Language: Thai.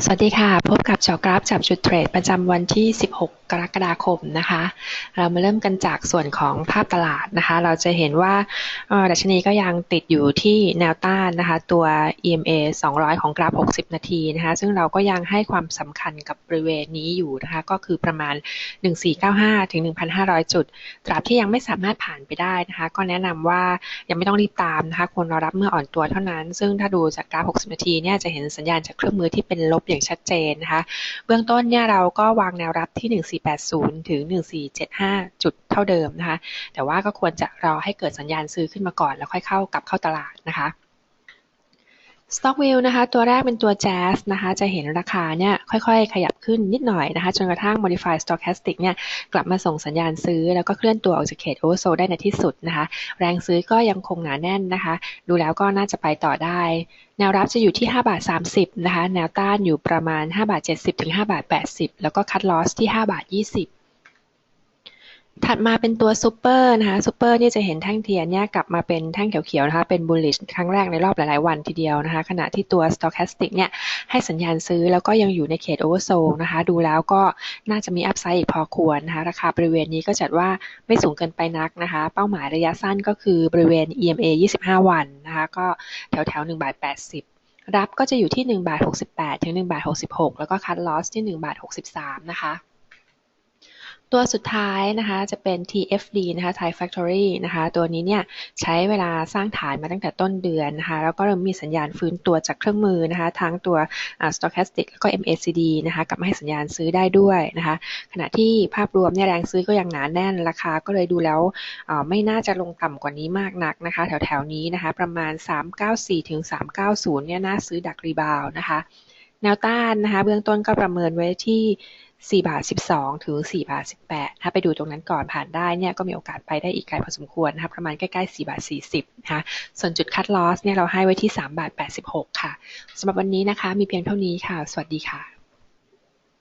สวัสดีค่ะ พบกับเจอกราฟจับจุดเทรดประจำวันที่ 16 กรกฎาคมนะคะ เรามาเริ่มกันจากส่วนของภาพตลาดนะคะ เราจะเห็นว่าดัชนีก็ยังติดอยู่ที่แนวต้านนะคะ ตัว EMA 200 ของกราฟ 60 นาทีนะคะ ซึ่งเราก็ยังให้ความสำคัญกับบริเวณนี้อยู่นะคะ ก็คือประมาณ 1495 ถึง 1,500 จุด ตราบที่ยังไม่สามารถผ่านไปได้นะคะ ก็แนะนำว่ายังไม่ต้องรีบตามนะคะ ควรรอรับเมื่ออ่อนตัวเท่านั้น ซึ่งถ้าดูจากกราฟ 60 นาทีเนี่ยจะเห็นสัญญาณจากเครื่องมือที่เป็นลบอย่างชัดเจนนะคะ เบื้องต้นเนี่ยเราก็วางแนวรับที่ 1480 ถึง 1475 จุดเท่าเดิมนะคะ แต่ว่าก็ควรจะรอให้เกิดสัญญาณซื้อขึ้นมาก่อน แล้วค่อยเข้ากลับเข้าตลาดนะคะ Stock View นะคะตัวแรกเป็นตัว Jazz นะคะจะเห็นราคาเนี่ยค่อยๆ ขยับขึ้นนิดหน่อยนะคะจนกระทั่ง Modified Stochastic เนี่ยกลับมาส่งสัญญาณซื้อ แล้วก็เคลื่อนตัวออกจากเขต Oversold ได้ในที่สุดนะคะแรงซื้อก็ยังคงหนาแน่นนะคะ ดูแล้วก็น่าจะไปต่อได้ แนวรับจะอยู่ที่ 5 บาท 30 นะคะ แนวต้านอยู่ประมาณ 5 บาท 70 ถึง 5 บาท 80 แล้วก็คัดลอสที่ 5 บาท 20 ถัดมาเป็นตัวซูเปอร์นะคะซูเปอร์นี่จะเห็นแท่งเทียนเนี่ยกลับมาเป็นแท่งเขียวๆนะคะเป็นบูลลิชครั้งแรกในรอบหลายๆวันทีเดียวนะคะ ขณะที่ตัว Stochastic เนี่ยให้สัญญาณซื้อแล้วก็ยังอยู่ในเขตโอเวอร์โซนะคะ ดูแล้วก็น่าจะมีอัพไซด์อีกพอควรนะคะ ราคาบริเวณนี้ก็จัดว่าไม่สูงเกินไปนักนะคะ เป้าหมายระยะสั้นก็คือบริเวณ EMA 25 วันนะคะ ก็แถวๆ1บาท80รับก็จะอยู่ที่1บาท68 ถึง1บาท66 แล้วก็คัดลอสที่1บาท63 นะคะ ตัวสุดท้ายนะคะจะเป็น TFD นะคะ Thai Factory นะคะ ตัวนี้เนี่ยใช้เวลาสร้างฐานมาตั้งแต่ต้นเดือนนะคะ แล้วก็เริ่มมีสัญญาณฟื้นตัวจากเครื่องมือนะคะ ทั้งตัว Stochastic แล้วก็ MACD นะคะกลับมาให้สัญญาณซื้อได้ด้วยนะคะ ขณะที่ภาพรวมเนี่ยแรงซื้อก็ยังหนาแน่นราคาก็เลยดูแล้วไม่น่าจะลงต่ำกว่านี้มากนักนะคะ แถวๆนี้นะคะ ประมาณ 394ถึง390เนี่ยน่าซื้อดักรีบาวนะคะ แนวต้านนะคะ เบื้องต้นก็ประเมินไว้ที่4บาท12 ถึง4บาท18ถ้าไปดูตรงนั้นก่อนผ่านได้เนี่ยก็มีโอกาสไปได้อีกไกลพอสมควรนะคะประมาณใกล้ๆ4บาท40นะคะส่วนจุดคัดลอสเนี่ยเราให้ไว้ที่3บาท86 ค่ะสำหรับวันนี้นะคะ มีเพียงเท่านี้ค่ะ สวัสดีค่ะ